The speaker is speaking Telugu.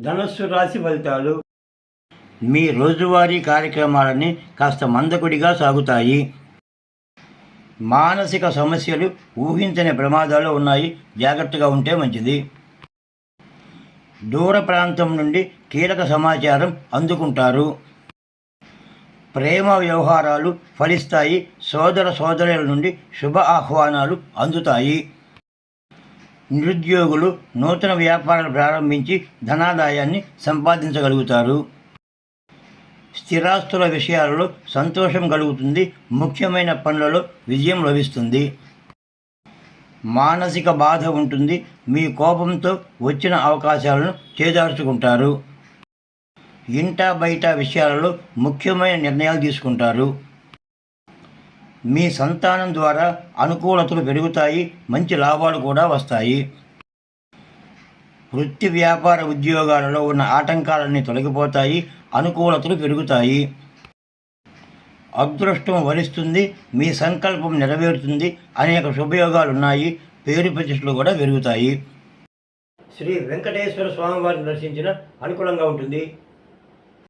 ధనస్సు రాశి ఫలితాలు. మీ రోజువారీ కార్యక్రమాలన్నీ కాస్త మందకుడిగా సాగుతాయి. మానసిక సమస్యలు ఊహించని ప్రమాదాలు ఉన్నాయి. జాగ్రత్తగా ఉంటే మంచిది. దూర ప్రాంతం నుండి కీలక సమాచారం అందుకుంటారు. ప్రేమ వ్యవహారాలు ఫలిస్తాయి. సోదర సోదరుల నుండి శుభ ఆహ్వానాలు అందుతాయి. నిరుద్యోగులు నూతన వ్యాపారాలు ప్రారంభించి ధనాదాయాన్ని సంపాదించగలుగుతారు. స్థిరాస్తుల విషయాలలో సంతోషం కలుగుతుంది ముఖ్యమైన పనులలో విజయం లభిస్తుంది. మానసిక బాధ ఉంటుంది మీ కోపంతో వచ్చిన అవకాశాలను చేదార్చుకుంటారు ఇంట బయట విషయాలలో ముఖ్యమైన నిర్ణయాలు తీసుకుంటారు. మీ సంతానం ద్వారా అనుకూలతలు పెరుగుతాయి మంచి లాభాలు కూడా వస్తాయి. వృత్తి వ్యాపార ఉద్యోగాలలో ఉన్న ఆటంకాలన్నీ తొలగిపోతాయి అనుకూలతలు పెరుగుతాయి. అదృష్టం వరిస్తుంది మీ సంకల్పం నెరవేరుతుంది అనేక శుభయోగాలు ఉన్నాయి పేరు ప్రతిష్టలు కూడా పెరుగుతాయి. శ్రీ వెంకటేశ్వర స్వామివారిని దర్శించిన అనుకూలంగా ఉంటుంది.